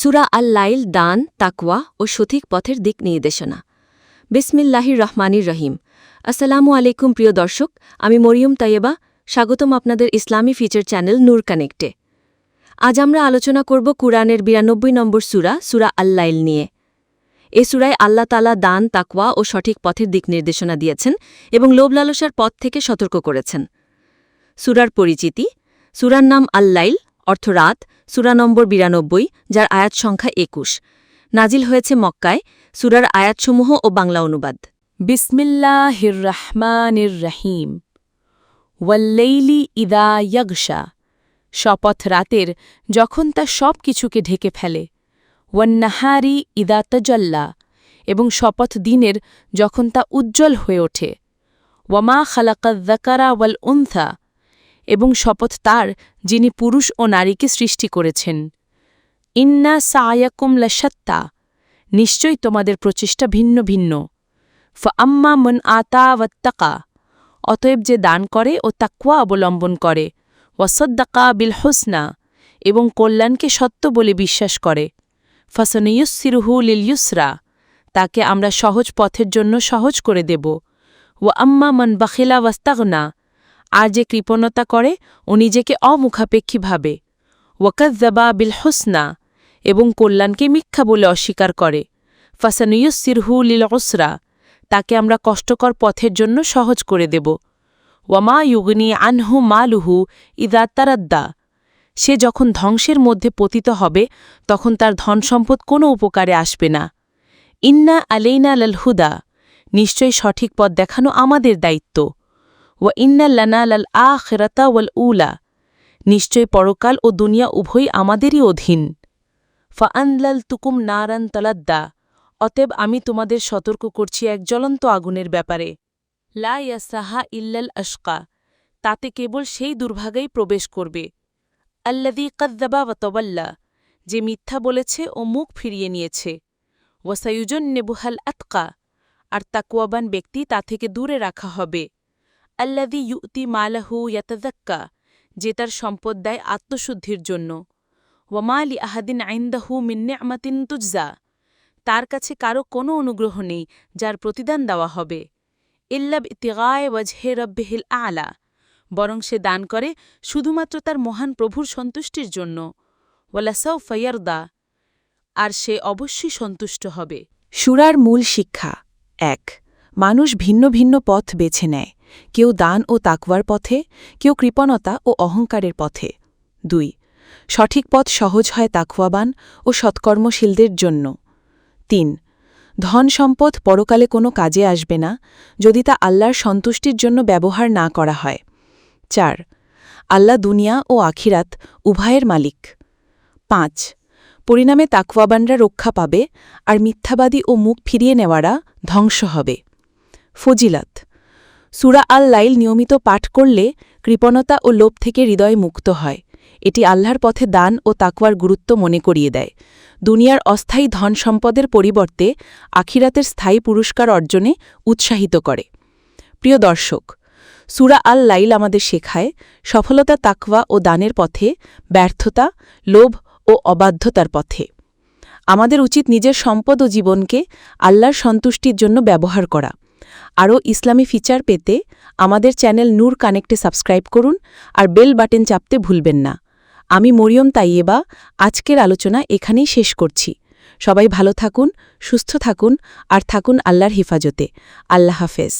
সুরা আল লাইল দান, তাকওয়া ও সঠিক পথের দিক নির্দেশনা। বিসমিল্লাহির রহমানির রহিম। আসসালামু আলাইকুম প্রিয় দর্শক, আমি মরিয়ম তাইয়েবা স্বাগতম আপনাদের ইসলামী ফিচার চ্যানেল নূর কানেক্টে। আজ আমরা আলোচনা করব কুরআনের বিরানব্বই নম্বর সুরা সুরা আল লাইল নিয়ে। এ সুরায় আল্লাহ তালা দান, তাকওয়া ও সঠিক পথের দিক নির্দেশনা দিয়েছেন এবং লোভ লালসার পথ থেকে সতর্ক করেছেন। সুরার পরিচিতি, সুরার নাম আল্লাইল অর্থ রাত, সুরা নম্বর বিরানব্বই, যার আয়াত সংখ্যা একুশ। নাজিল হয়েছে মক্কায়, সুরার আয়াতসমূহ ও বাংলা অনুবাদ। বিসমিল্লাহির রহমানির রহিম ওয়াল্লেইলি ইদা ইয়াগশা। শপথ রাতের যখন তা সব কিছুকে ঢেকে ফেলে। ওয়ান্নাহারি ইদা তজল্লা। এবং শপথ দিনের যখন তা উজ্জ্বল হয়ে ওঠে। ওয়ামা খালাকা খালাকাদ্দাকারা ওয়াল উন্থা এবং শপথ তার, যিনি পুরুষ ও নারীকে সৃষ্টি করেছেন। ইন্না সায়াকুম লসত্তা নিশ্চয়ই তোমাদের প্রচেষ্টা ভিন্ন ভিন্ন। ফ আম্মা মন আতা ওয়াত্তাকা, অতএব যে দান করে ও তাকুয়া অবলম্বন করে ওয়াসদ্দাকা বিল হোসনা, এবং কল্যাণকে সত্য বলে বিশ্বাস করে। ফসনইয়ুসিরুহু লিল ইউসরা, তাকে আমরা সহজ পথের জন্য সহজ করে দেব। ও আম্মা মন বাখিলা ওয়াস্তাগনা আর যে কৃপণতা করে, ও নিজেকে অমুখাপেক্ষী ভাবে। ওয়াকাজ্জাবা বিল হোসনা এবং কল্যাণকে মিথ্যা বলে অস্বীকার করে। ফাসানুয়ুসিরহু লিল ওসরা তাকে আমরা কষ্টকর পথের জন্য সহজ করে দেব। ওয়ামা ইউগনি আনহু মালুহু ইদা তারাদ্দা, সে যখন ধ্বংসের মধ্যে পতিত হবে, তখন তার ধনসম্পদ কোনো উপকারে আসবে না। ইন্না আলেইনা লাল হুদা নিশ্চয়ই সঠিক পথ দেখানো আমাদের দায়িত্ব। ওয়া ইন্না লানা লাল আ খেরাতা ওয়াল উলা। নিশ্চয় পরকাল ও দুনিয়া উভয়ই আমাদেরই অধীন। ফাআনলাল তুকুম নারান তলাদ্দা। অতএব আমি তোমাদের সতর্ক করছি এক জ্বলন্ত আগুনের ব্যাপারে। লা ইয়াসাহা ইল্লাল আশকা। তাতে কেবল সেই দুর্ভাগেই প্রবেশ করবে। আল্লাদি কদ্দাবা ওয়াতবাল্লা যে মিথ্যা বলেছে ও মুখ ফিরিয়ে নিয়েছে। ওয়াসায়ুজন নেবুহাল আতকা। আর তাকুয়াবান ব্যক্তি তা থেকে দূরে রাখা হবে। আল্লাদি ইউতি মালাহু ইয়াতাদাক্কা যে তার সম্পদ দেয় আত্মশুদ্ধির জন্য। ওয়ামালি আহাদিন আইন্দাহু মিন্নে আমাতিন তুজা তার কাছে কারও কোনো অনুগ্রহ নেই যার প্রতিদান দেওয়া হবে। ইল্লাব ইতিগায় ওয়াজহে রব্বেহিল আলা, বরং সে দান করে শুধুমাত্র তার মহান প্রভুর সন্তুষ্টির জন্য। ওয়ালাসাউ ফয়ারদা আর সে অবশ্যই সন্তুষ্ট হবে। সুরার মূল শিক্ষা, এক, মানুষ ভিন্ন ভিন্ন পথ বেছে নেয়। কেউ দান ও তাকওয়ার পথে, কেউ কৃপণতা ও অহংকারের পথে। দুই, সঠিক পথ সহজ হয় তাকুয়াবান ও সৎকর্মশীলদের জন্য। তিন, ধন সম্পদ পরকালে কোনো কাজে আসবে না যদি তা আল্লাহর সন্তুষ্টির জন্য ব্যবহার না করা হয়। চার, আল্লাহ দুনিয়া ও আখিরাত উভয়ের মালিক। পাঁচ, পরিণামে তাকওয়াবানরা রক্ষা পাবে আর মিথ্যাবাদী ও মুখ ফিরিয়ে নেওয়ারা ধ্বংস হবে। ফজিলাত সুরা আল লাইল নিয়মিত পাঠ করলে কৃপণতা ও লোভ থেকে হৃদয় মুক্ত হয়। এটি আল্লাহর পথে দান ও তাকওয়ার গুরুত্ব মনে করিয়ে দেয়। দুনিয়ার অস্থায়ী ধন সম্পদের পরিবর্তে আখিরাতের স্থায়ী পুরস্কার অর্জনে উৎসাহিত করে। প্রিয় দর্শক, সুরা আল লাইল আমাদের শেখায় সফলতা, তাকওয়া ও দানের পথে ব্যর্থতা, লোভ ও অবাধ্যতার পথে। আমাদের উচিত নিজের সম্পদ ও জীবনকে আল্লাহর সন্তুষ্টির জন্য ব্যবহার করা। আরও ইসলামী ফিচার পেতে আমাদের চ্যানেল নূর কানেক্টে সাবস্ক্রাইব করুন আর বেল বাটন চাপতে ভুলবেন না। আমি মরিয়ম তাইয়েবা, আজকের আলোচনা এখানেই শেষ করছি। সবাই ভালো থাকুন, সুস্থ থাকুন আর থাকুন আল্লাহর হেফাজতে। আল্লাহ হাফেজ।